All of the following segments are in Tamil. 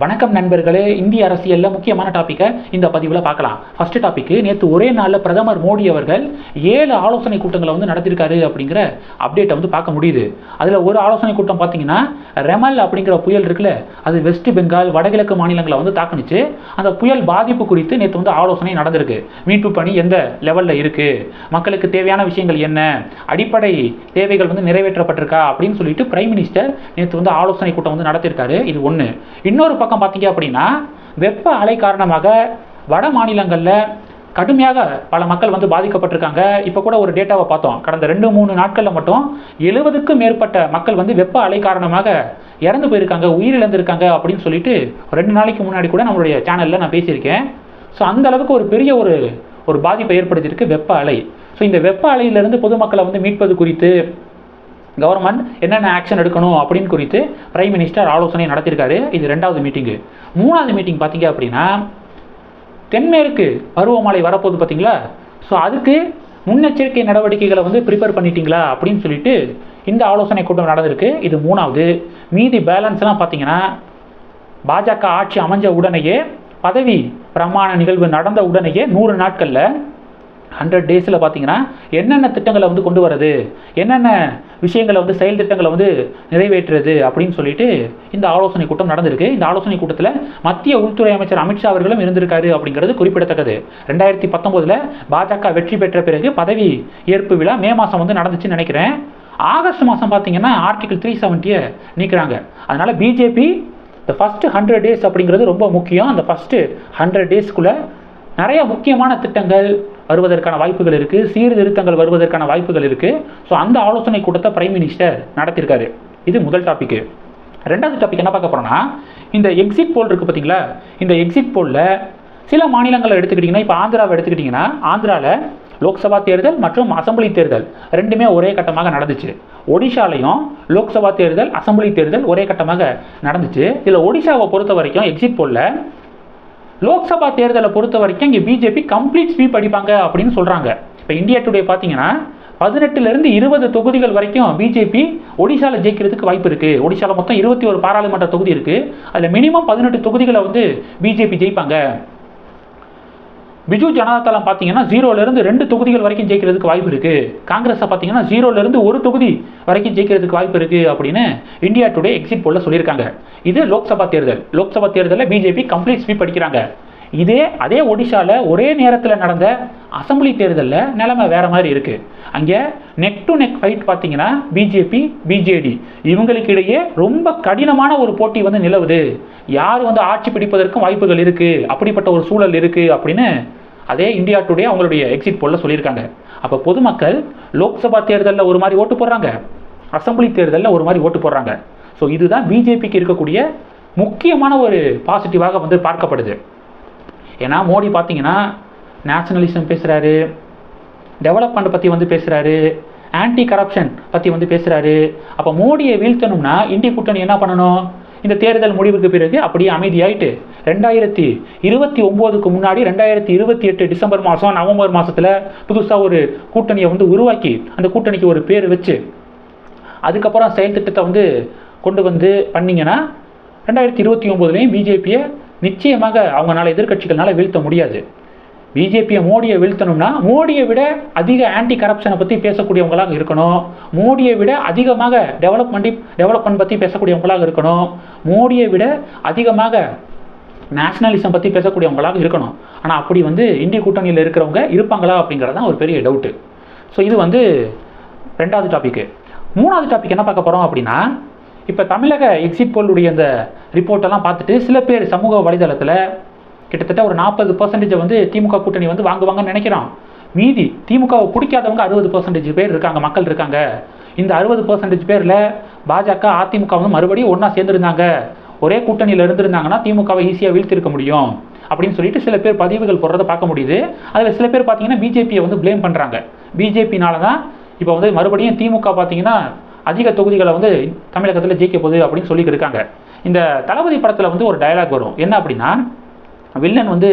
வணக்கம் நண்பர்களே இந்திய அரசியலில் முக்கியமான டாப்பிக்கை இந்த பதிவில் பார்க்கலாம். ஃபர்ஸ்ட் டாப்பிக்கு நேற்று ஒரே நாளில் பிரதமர் மோடி அவர்கள் ஏழு ஆலோசனை கூட்டங்களை வந்து நடத்திருக்காரு அப்படிங்கிற அப்டேட்டை வந்து பார்க்க முடியுது. அதில் ஒரு ஆலோசனை கூட்டம் பார்த்தீங்கன்னா ரெமல் அப்படிங்கிற புயல் இருக்குல்ல அது வெஸ்ட் பெங்கால் வடகிழக்கு மாநிலங்களை வந்து தாக்குனுச்சு. அந்த புயல் பாதிப்பு குறித்து நேற்று வந்து ஆலோசனை நடந்திருக்கு. மீட்பு பணி எந்த லெவலில் இருக்குது மக்களுக்கு தேவையான விஷயங்கள் என்ன? அடிப்படை தேவைகள் வந்து நிறைவேற்றப்பட்டிருக்கா? அப்படின்னு சொல்லிட்டு பிரைம் மினிஸ்டர் நேற்று வந்து ஆலோசனை கூட்டம் வந்து நடத்தியிருக்காரு இது ஒன்று இன்னொரு பக்கம் பார்த்தீங்க அப்படின்னா வெப்ப அலை காரணமாக வட மாநிலங்களில் கடுமையாக பல மக்கள் வந்து பாதிக்கப்பட்டிருக்காங்க. இப்போ கூட ஒரு டேட்டாவை பார்த்தோம். கடந்த ரெண்டு மூணு நாட்களில் மட்டும் எழுபதுக்கும் மேற்பட்ட மக்கள் வந்து வெப்ப அலை காரணமாக இறந்து போயிருக்காங்க உயிரிழந்திருக்காங்க அப்படின்னு சொல்லிட்டு ரெண்டு நாளைக்கு முன்னாடி கூட நம்மளுடைய சேனலில் நான் பேசியிருக்கேன். ஸோ அந்த அளவுக்கு ஒரு பெரிய ஒரு ஒரு பாதிப்பை ஏற்படுத்தியிருக்கு வெப்ப அலை. ஸோ இந்த வெப்ப அலையிலிருந்து பொதுமக்களை வந்து மீட்பது குறித்து கவர்மெண்ட் என்னென்ன ஆக்ஷன் எடுக்கணும் அப்படின்னு குறித்து பிரைம் மினிஸ்டர் ஆலோசனை நடத்தியிருக்காரு. இது ரெண்டாவது மீட்டிங்கு மூணாவது மீட்டிங் பார்த்தீங்க அப்படின்னா தென்மேற்கு பருவமழை வரப்போகுது பார்த்தீங்களா? ஸோ அதுக்கு முன்னெச்சரிக்கை நடவடிக்கைகளை வந்து ப்ரிப்பேர் பண்ணிட்டீங்களா அப்படின்னு சொல்லிட்டு இந்த ஆலோசனை கூட்டம் நடந்திருக்கு. இது மூணாவது. மீதி பேலன்ஸ்லாம் பார்த்தீங்கன்னா பாஜக ஆட்சி அமைஞ்ச உடனேயே பதவி பிரமாண நிகழ்வு நடந்த உடனேயே நூறு நாட்களில் ஹண்ட்ரட் டேஸில் பார்த்தீங்கன்னா என்னென்ன திட்டங்களை வந்து கொண்டு வர்றது என்னென்ன விஷயங்களை வந்து செயல் திட்டங்களை வந்து நிறைவேற்றுறது அப்படின்னு சொல்லிட்டு இந்த ஆலோசனை கூட்டம் நடந்திருக்கு. இந்த ஆலோசனை கூட்டத்தில் மத்திய உள்துறை அமைச்சர் அமித்ஷா அவர்களும் இருந்திருக்காரு அப்படிங்கிறது குறிப்பிடத்தக்கது. ரெண்டாயிரத்தி பத்தொம்போதில் பாஜக வெற்றி பெற்ற பிறகு பதவி ஏற்பு விழா மே மாதம் வந்து நடந்துச்சுன்னு நினைக்கிறேன். ஆகஸ்ட் மாதம் பார்த்தீங்கன்னா ஆர்டிகல் த்ரீ செவன்ட்டியை நீக்கிறாங்க. அதனால் பிஜேபி இந்த ஃபஸ்ட்டு ஹண்ட்ரட் டேஸ் அப்படிங்கிறது ரொம்ப முக்கியம். அந்த ஃபஸ்ட்டு ஹண்ட்ரட் டேஸ்க்குள்ளே நிறைய முக்கியமான திட்டங்கள் வருவதற்கான வாய்ப்புகள் இருக்குது சீர்திருத்தங்கள் வருவதற்கான வாய்ப்புகள் இருக்குது ஸோ அந்த ஆலோசனை கூட்டத்தை பிரைம் மினிஸ்டர் நடத்தியிருக்காரு. இது முதல் டாப்பிக்கு ரெண்டாவது டாபிக் என்ன பார்க்க போகிறோன்னா இந்த எக்ஸிட் போல் இருக்குது பார்த்தீங்களா இந்த எக்ஸிட் போலில் சில மாநிலங்களை எடுத்துக்கிட்டிங்கன்னா இப்போ ஆந்திராவை எடுத்துக்கிட்டிங்கன்னா ஆந்திராவில் லோக்சபா தேர்தல் மற்றும் அசம்பிளி தேர்தல் ரெண்டுமே ஒரே கட்டமாக நடந்துச்சு. ஒடிஷாலையும் லோக்சபா தேர்தல் அசம்பிளி தேர்தல் ஒரே கட்டமாக நடந்துச்சு. இதில் ஒடிஷாவை பொறுத்த வரைக்கும் எக்ஸிட் போலில் லோக்சபா தேர்தலை பொறுத்த வரைக்கும் இங்கே பிஜேபி கம்ப்ளீட் ஸ்வீப் அடிப்பாங்க அப்படின்னு சொல்கிறாங்க இப்போ இந்தியா டுடே பார்த்தீங்கன்னா பதினெட்டுலேருந்து இருபது தொகுதிகள் வரைக்கும் பிஜேபி ஒடிஷாவில் ஜெயிக்கிறதுக்கு வாய்ப்பு இருக்குது ஒடிஷாவில் மொத்தம் இருபத்தி ஒரு பாராளுமன்ற தொகுதி இருக்குது அதில் மினிமம் பதினெட்டு தொகுதிகளை வந்து பிஜேபி ஜெயிப்பாங்க. பிஜு ஜனதா தளம் பார்த்தீங்கன்னா ஜீரோலேருந்து ரெண்டு தொகுதிகள் வரைக்கும் ஜெயிக்கிறதுக்கு வாய்ப்பு இருக்குது காங்கிரஸை பார்த்தீங்கன்னா ஜீரோலேருந்து ஒரு தொகுதி வரைக்கும் ஜெயிக்கிறதுக்கு வாய்ப்பு இருக்குது அப்படின்னு இந்தியா டுடே எக்ஸிட் போல சொல்லியிருக்காங்க. இது லோக்சபா தேர்தல். லோக்சபா தேர்தலில் பிஜேபி கம்ப்ளீட் ஸ்வீப் அடிக்கிறாங்க. இதே அதே ஒடிஷாவில் ஒரே நேரத்தில் நடந்த அசம்பிளி தேர்தலில் நிலைமை வேறு மாதிரி இருக்குது அங்கே நெக் டு நெக் ஃபைட் பார்த்தீங்கன்னா பிஜேபி பிஜேடி இவங்களுக்கு இடையே ரொம்ப கடினமான ஒரு போட்டி வந்து நிலவுது. யார் வந்து ஆட்சி பிடிப்பதற்கும் வாய்ப்புகள் இருக்குது அப்படிப்பட்ட ஒரு சூழல் இருக்குது அப்படின்னு அதே இந்தியா டுடே அவங்களுடைய எக்ஸிட் போல சொல்லியிருக்காங்க. அப்போ பொதுமக்கள் லோக்சபா தேர்தலில் ஒரு மாதிரி ஓட்டு போடுறாங்க. அசம்பிளி தேர்தலில் ஒரு மாதிரி ஓட்டு போடுறாங்க. ஸோ இதுதான் பிஜேபிக்கு இருக்கக்கூடிய முக்கியமான ஒரு பாசிட்டிவாக வந்து பார்க்கப்படுது. ஏன்னா மோடி பார்த்தீங்கன்னா நேஷனலிசம் பேசுகிறாரு டெவலப்மெண்ட் பற்றி வந்து பேசுகிறாரு ஆன்டி கரப்ஷன் பற்றி வந்து பேசுகிறாரு அப்போ மோடியை வீழ்த்தணும்னா இந்திய கூட்டணி என்ன பண்ணணும்? இந்த தேர்தல் முடிவுக்கு பிறகு அப்படியே அமைதியாயிட்டு ரெண்டாயிரத்தி இருபத்தி ஒம்போதுக்கு முன்னாடி ரெண்டாயிரத்தி இருபத்தி எட்டு டிசம்பர் மாதம் நவம்பர் மாதத்தில் புதுசாக ஒரு கூட்டணியை வந்து உருவாக்கி அந்த கூட்டணிக்கு ஒரு பேர் வச்சு அதுக்கப்புறம் செயல் திட்டத்தை வந்து கொண்டு வந்து பண்ணிங்கன்னா ரெண்டாயிரத்தி இருபத்தி ஒம்போதுலேயும் பிஜேபியை நிச்சயமாக அவங்களால எதிர்கட்சிகள்னால வீழ்த்த முடியாது. பிஜேபியை மோடியை வீழ்த்தணும்னா மோடியை விட அதிக ஆன்டி கரப்ஷனை பற்றி பேசக்கூடியவங்களாக இருக்கணும். மோடியை விட அதிகமாக டெவலப்மெண்ட் டெவலப்மெண்ட் பற்றி பேசக்கூடியவங்களாக இருக்கணும். மோடியை விட அதிகமாக நேஷனலிசம் பற்றி பேசக்கூடியவங்களாக இருக்கணும். ஆனால் அப்படி வந்து இந்திய கூட்டணியில் இருக்கிறவங்க இருப்பாங்களா அப்படிங்கிறது தான் ஒரு பெரிய டவுட்டு ஸோ இது வந்து ரெண்டாவது டாப்பிக்கு மூணாவது டாபிக் என்ன பார்க்க போகிறோம் அப்படின்னா இப்போ தமிழக எக்ஸிட் போலுடைய அந்த ரிப்போர்ட்டெல்லாம் பார்த்துட்டு சில பேர் சமூக வலைதளத்தில் கிட்டத்தட்ட ஒரு நாற்பது பர்சன்டேஜை வந்து திமுக கூட்டணி வந்து வாங்குவாங்கன்னு நினைக்கிறோம் மீதி திமுகவை பிடிக்காதவங்க அறுபது பர்சன்டேஜ் பேர் இருக்காங்க மக்கள் இருக்காங்க. இந்த அறுபது பர்சன்டேஜ் பேரில் பாஜக அதிமுக வந்து மறுபடியும் ஒன்றா சேர்ந்துருந்தாங்க. ஒரே கூட்டணியில் இருந்திருந்தாங்கன்னா திமுகவை ஈஸியாக வீழ்த்திருக்க முடியும் அப்படின்னு சொல்லிட்டு சில பேர் பதிவுகள் போடுறத பார்க்க முடியுது. அதில் சில பேர் பார்த்தீங்கன்னா பிஜேபியை வந்து ப்ளேம் பண்ணுறாங்க பிஜேபினால தான் இப்போ வந்து மறுபடியும் திமுக பார்த்தீங்கன்னா அதிக தொகுதிகளை வந்து தமிழகத்தில் ஜெயிக்க போகுது அப்படின்னு சொல்லிட்டு இருக்காங்க. இந்த தளபதி படத்தில் வந்து ஒரு டயலாக் வரும். என்ன அப்படின்னா வில்லன் வந்து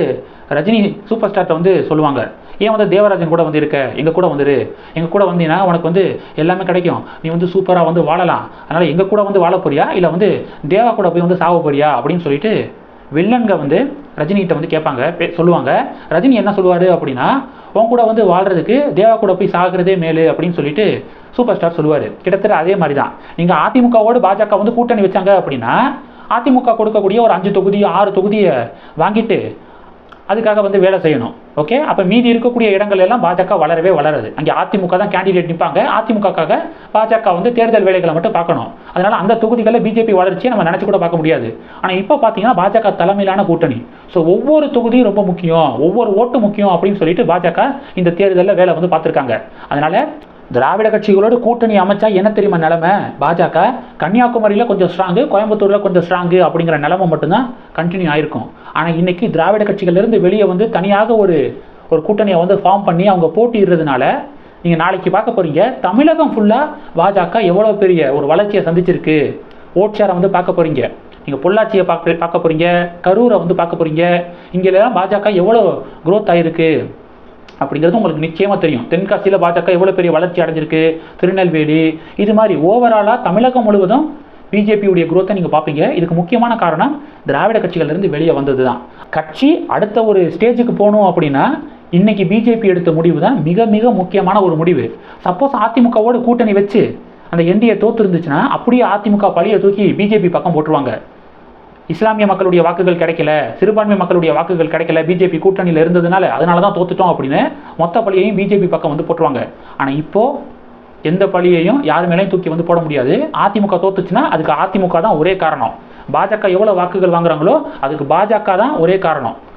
ரஜினி சூப்பர் ஸ்டார்ட்ட வந்து சொல்லுவாங்க. ஏன் வந்து தேவராஜன் கூட வந்து இருக்க? எங்கள் கூட வந்துரு. எங்கள் கூட வந்தீங்கன்னா உனக்கு வந்து எல்லாமே கிடைக்கும். நீ வந்து சூப்பராக வந்து வாழலாம். அதனால் எங்கள் கூட வந்து வாழ போறியா? இல்லை வந்து தேவா கூட போய் வந்து சாவ போறியா? அப்படின்னு சொல்லிட்டு வில்லன்க வந்து ரஜினிகிட்ட வந்து கேட்பாங்க பே- சொல்லுவாங்க. ரஜினி என்ன சொல்லுவார் அப்படின்னா உன் கூட வந்து வாழ்கிறதுக்கு தேவா கூட போய் சாகிறதே மேலு அப்படின்னு சொல்லிட்டு சூப்பர் ஸ்டார் சொல்லுவார். கிட்டத்தட்ட அதே மாதிரி தான் நீங்கள் அதிமுகவோடு பாஜக வந்து கூட்டணி வச்சாங்க அப்படின்னா அதிமுக கொடுக்கக்கூடிய ஒரு அஞ்சு தொகுதி ஆறு தொகுதியை வாங்கிட்டு அதுக்காக வந்து வேலை செய்யணும். ஓகே அப்போ மீதி இருக்கக்கூடிய இடங்கள் எல்லாம் பாஜக வளரவே வளராது. அங்கே அதிமுக தான் கேண்டிடேட் நிற்பாங்க அதிமுகக்காக பாஜக வந்து தேர்தல் வேலைகளை மட்டும் பார்க்கணும். அதனால் அந்த தொகுதிகளில் பிஜேபி வளர்ச்சியை நம்ம நினச்சி கூட பார்க்க முடியாது. ஆனால் இப்போ பார்த்தீங்கன்னா பாஜக தலைமையிலான கூட்டணி. ஸோ ஒவ்வொரு தொகுதியும் ரொம்ப முக்கியம். ஒவ்வொரு ஓட்டு முக்கியம் அப்படின்னு சொல்லிட்டு பாஜக இந்த தேர்தலில் வேலை வந்து பார்த்துருக்காங்க. அதனால் திராவிட கட்சிகளோடு கூட்டணி அமைச்சா என்ன தெரியுமா நிலமை? பாஜக கன்னியாகுமரியில் கொஞ்சம் ஸ்ட்ராங்கு கோயம்புத்தூரில் கொஞ்சம் ஸ்ட்ராங்கு அப்படிங்கிற நிலமை மட்டும்தான் கண்டினியூ ஆயிருக்கும். ஆனால் இன்றைக்கி திராவிட கட்சிகள்லேருந்து வெளியே வந்து தனியாக ஒரு ஒரு கூட்டணியை வந்து ஃபார்ம் பண்ணி அவங்க போட்டியிடுறதுனால நீங்கள் நாளைக்கு பார்க்க போகிறீங்க தமிழகம் ஃபுல்லாக பாஜக எவ்வளோ பெரிய ஒரு வளர்ச்சியை சந்திச்சிருக்கு? ஓட்சாரை வந்து பார்க்க போகிறீங்க நீங்கள் பொள்ளாச்சியை பார்க்க பார்க்க போகிறீங்க கரூரை வந்து பார்க்க போகிறீங்க இங்கெல்லாம் பாஜக எவ்வளோ க்ரோத் ஆகிருக்கு அப்படிங்கிறது உங்களுக்கு நிச்சயமாக தெரியும். தென்காசியில் பாஜக எவ்வளோ பெரிய வளர்ச்சி அடைஞ்சிருக்கு திருநெல்வேலி இது மாதிரி ஓவராலாக தமிழகம் முழுவதும் பிஜேபியுடைய குரோத்தை நீங்கள் பார்ப்பீங்க இதுக்கு முக்கியமான காரணம் திராவிட கட்சிகள்லேருந்து வெளியே வந்தது தான் கட்சி அடுத்த ஒரு ஸ்டேஜுக்கு போகணும் அப்படின்னா இன்னைக்கு பிஜேபி எடுத்த முடிவு தான் மிக மிக முக்கியமான ஒரு முடிவு. சப்போஸ் அதிமுகவோட கூட்டணி வச்சு அந்த என்டிஏ தோத்து இருந்துச்சுன்னா அப்படியே அதிமுக பழியை தூக்கி பிஜேபி பக்கம் போட்டுருவாங்க. இஸ்லாமிய மக்களுடைய வாக்குகள் கிடைக்கல சிறுபான்மை மக்களுடைய வாக்குகள் கிடைக்கல பிஜேபி கூட்டணியில் இருந்ததுனால அதனால தான் தோத்துட்டோம் அப்படின்னு மொத்த பழியையும் பிஜேபி பக்கம் வந்து போட்டுருவாங்க. ஆனால் இப்போது எந்த பழியையும் யார் மேலேயும் தூக்கி வந்து போட முடியாது. அதிமுக தோத்துச்சுன்னா அதுக்கு அதிமுக தான் ஒரே காரணம். பாஜக எவ்வளோ வாக்குகள் வாங்குறாங்களோ அதுக்கு பாஜக தான் ஒரே காரணம்.